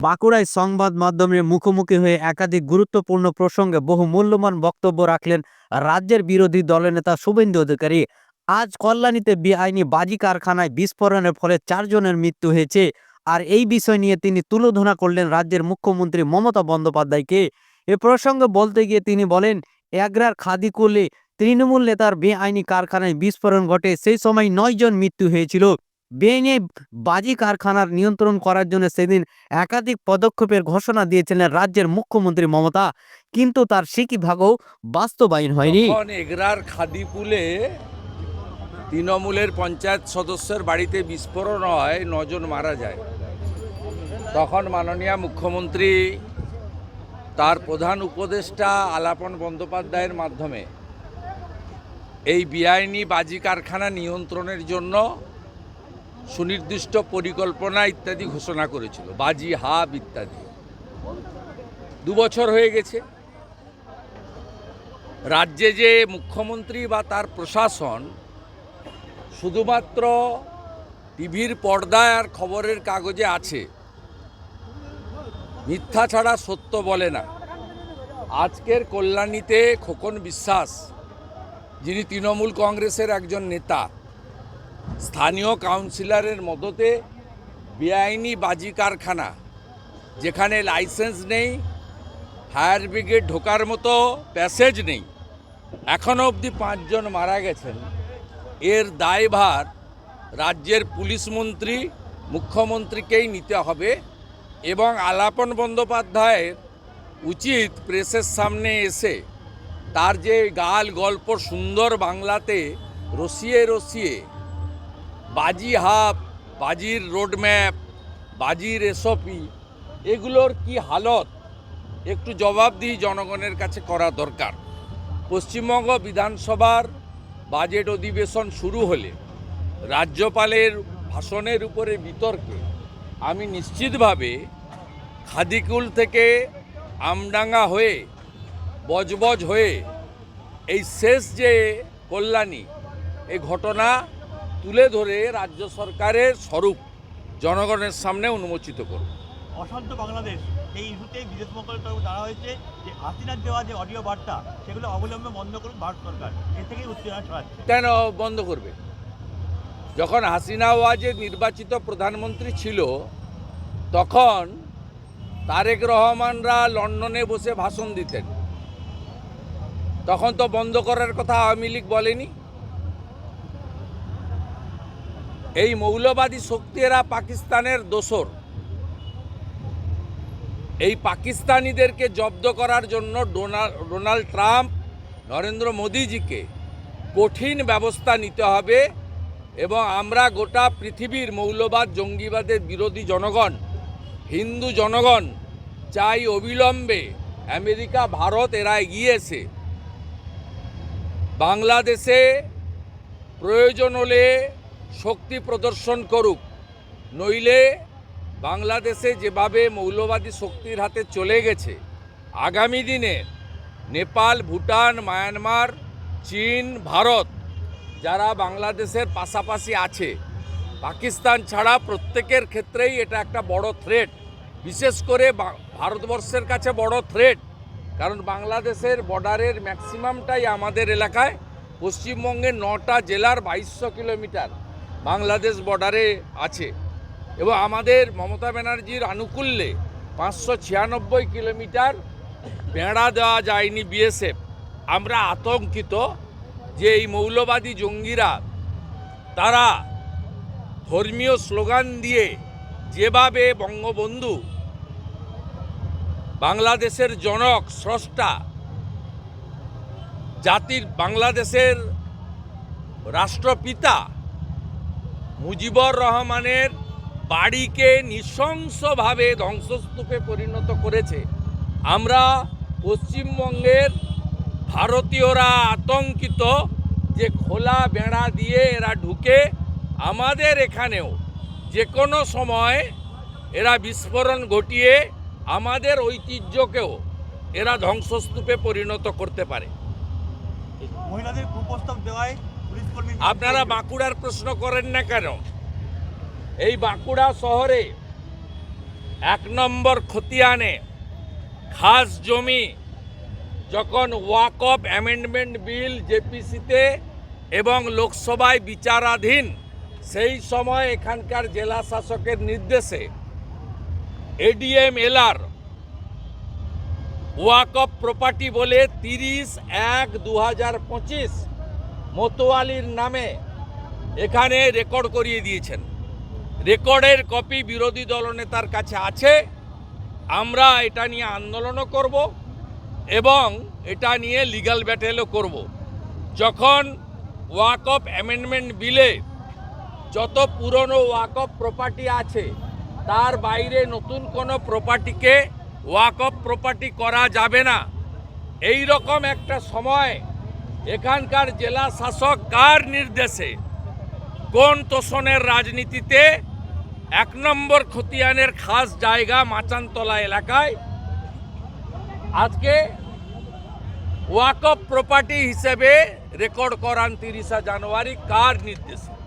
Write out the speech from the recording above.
বাঁকুড়ায় সংবাদ মাধ্যমের মুখোমুখি হয়ে একাধিক গুরুত্বপূর্ণ প্রসঙ্গে বহু মূল্যবান বক্তব্য রাখলেন রাজ্যের বিরোধী দলনেতা শুভেন্দু অধিকারী। আজ কল্যাণীতে বেআইনি বাজি কারখানায় বিস্ফোরণের ফলে চারজনের মৃত্যু হয়েছে। আর এই বিষয় নিয়ে তিনি তুলোধনা করলেন রাজ্যের মুখ্যমন্ত্রী মমতা বন্দ্যোপাধ্যায়কে। এ প্রসঙ্গে বলতে গিয়ে তিনি বলেন এগ্রার খাদিকুলে তৃণমূল নেতার বেআইনি কারখানায় বিস্ফোরণ ঘটে, সেই সময় নয় জন মৃত্যু হয়েছিল। বেআইনি বাজি কারখানার নিয়ন্ত্রণ করার জন্য সেদিন একাধিক পদক্ষেপের ঘোষণা দিয়েছিলেন রাজ্যের মুখ্যমন্ত্রী মমতা। কিন্তু তার সিকি ভাগও বাস্তবায়ন হয়নি। এগরার খাদিপুলে তৃণমূলের পঞ্চায়েত সদস্যের বাড়িতে বিস্ফোরণ হয়, নজন মারা যায়। তখন মাননীয় মুখ্যমন্ত্রী তার প্রধান উপদেষ্টা আলাপন বন্দ্যোপাধ্যায়ের মাধ্যমে এই বেআইনি বাজি কারখানা নিয়ন্ত্রণের জন্য সুনির্দিষ্ট পরিকল্পনা ইত্যাদি ঘোষণা করেছিল। বাজি, হাব ইত্যাদি। দু বছর হয়ে গেছে। রাজ্যে যে মুখ্যমন্ত্রী বা তার প্রশাসন শুধুমাত্র টিভির পর্দায় আর খবরের কাগজে আছে, মিথ্যা ছাড়া সত্য বলে না। আজকের কল্যাণীতে খোকন বিশ্বাস, যিনি তৃণমূল কংগ্রেসের একজন নেতা স্থানীয় কাউন্সিলরের মদতে বেআইনি বাজি কারখানা, যেখানে লাইসেন্স নেই, ফায়ার ব্রিগেড ঢোকার মতো প্যাসেজ নেই। এখনও অবধি পাঁচজন মারা গেছেন। এর দায়ভার রাজ্যের পুলিশ মন্ত্রী, মুখ্যমন্ত্রীকেই নিতে হবে এবং আলাপন বন্দ্যোপাধ্যায়ের উচিত প্রেসের সামনে এসে তার যে গাল গল্প সুন্দর বাংলাতে রসিয়ে রসিয়ে বাজি হাব বাজির রোডম্যাপ বাজির এসপি এগুলোর কি হালত? একটু জবাবদিহি জনগণের কাছে করা দরকার। পশ্চিমবঙ্গ বিধানসভার বাজেট অধিবেশন শুরু হলে রাজ্যপালের ভাষণের উপরে বিতর্কে আমি নিশ্চিতভাবে খাদিকুল থেকে আমডাঙ্গা হয়ে, বজবজ হয়ে এই শেষ যে কল্যাণী এই ঘটনা তুলে ধরে রাজ্য সরকারের স্বরূপ জনগণের সামনে উন্মোচিত করব অশান্ত বাংলাদেশ এই ইস্যুতে বিদেশ মন্ত্রণালয়ের তরফে জানা হয়েছে যে হাসিনার দেওয়া যে অডিও বার্তা সেগুলো অবলম্বনে বন্ধ করুন ভারত সরকার। এ থেকেই উত্তেজনা ছড়াচ্ছে। কেন বন্ধ করবে? যখন হাসিনা ওয়াজেদ নির্বাচিত প্রধানমন্ত্রী ছিল তখন তারেক রহমানরা লন্ডনে বসে ভাষণ দিতেন। তখন তো বন্ধ করার কথা আওয়ামী লীগ বলেনি। এই মৌলবাদী শক্তিরা পাকিস্তানের দোসর। এই পাকিস্তানিদেরকে জব্দ করার জন্য ডোনাল্ড ডোনাল্ড ট্রাম্প, নরেন্দ্র মোদীজিকে কঠিন ব্যবস্থা নিতে হবে এবং আমরা গোটা পৃথিবীর মৌলবাদ জঙ্গিবাদের বিরোধী জনগণ, হিন্দু জনগণ চাই অবিলম্বে আমেরিকা, ভারত এরা এগিয়েছে বাংলাদেশে প্রয়োজন হলে শক্তি প্রদর্শন করুক, নইলে বাংলাদেশে যেভাবে মৌলবাদী শক্তির হাতে চলে গেছে, আগামী দিনে নেপাল, ভুটান, মায়ানমার, চীন, ভারত, যারা বাংলাদেশের পাশাপাশি আছে, পাকিস্তান ছাড়া প্রত্যেকের ক্ষেত্রেই এটা একটা বড় থ্রেট বিশেষ করে ভারতবর্ষের কাছে বড় থ্রেট কারণ বাংলাদেশের বর্ডারের ম্যাক্সিমামটাই আমাদের এলাকায় পশ্চিমবঙ্গে নটা জেলার বাইশশো কিলোমিটার। বাংলাদেশ বর্ডারে আছে। এবং আমাদের মমতা ব্যানার্জির আনুকূল্যে পাঁচশো ছিয়ানব্বই কিলোমিটার বেড়া দেওয়া যায়নি বিএসএফ। আমরা আতঙ্কিত যে এই মৌলবাদী জঙ্গিরা, তারা ধর্মীয় স্লোগান দিয়ে যেভাবে বঙ্গবন্ধু বাংলাদেশের জনক, স্রষ্টা, জাতির বাংলাদেশের রাষ্ট্রপিতা মুজিবুর রহমানের বাড়িকে নৃশংসভাবে ধ্বংসস্তূপে পরিণত করেছে। আমরা পশ্চিমবঙ্গের ভারতীয়রা আতঙ্কিত যে খোলা বেড়া দিয়ে এরা ঢুকে আমাদের এখানেও যে কোনো সময় এরা বিস্ফোরণ ঘটিয়ে আমাদের ঐতিহ্যকেও এরা ধ্বংসস্তূপে পরিণত করতে পারে। মহিলাদের কুপ্রস্তাব দেওয়ায় আপনারা বাঁকুড়ার প্রশ্ন করেন না কেন? এই বাঁকুড়া শহরে এক নম্বর খতিয়ানে খাস জমি যখন ওয়াক অফ অ্যামেন্ডমেন্ট বিল জেপিসিতে এবং লোকসভায় বিচারাধীন, সেই সময় এখানকার জেলা শাসকের নির্দেশে ADM LR Waqf property বলে তিরিশ এক দু হাজার পঁচিশ মতোয়ালির নামে এখানে রেকর্ড করিয়ে দিয়েছেন। রেকর্ডের কপি বিরোধী দলনেতার কাছে আছে। আমরা এটা নিয়ে আন্দোলনও করব এবং এটা নিয়ে লিগ্যাল ব্যাটেলও করব। যখন ওয়াক অফ অ্যামেন্ডমেন্ট বিলে যত পুরনো ওয়াক অফ প্রপার্টি আছে, তার বাইরে নতুন কোনো প্রপার্টিকে ওয়াক অফ প্রপার্টি করা যাবে না। এই রকম একটা সময় এখানকার জেলা শাসক কার নির্দেশে কোন তোষণের রাজনীতিতে এক নম্বর খতিয়ানের খাস জায়গা মাচানতলা এলাকায়? আজকে ওয়াকফ প্রপার্টি হিসেবে রেকর্ড করান তিরিশা জানুয়ারি কার নির্দেশে?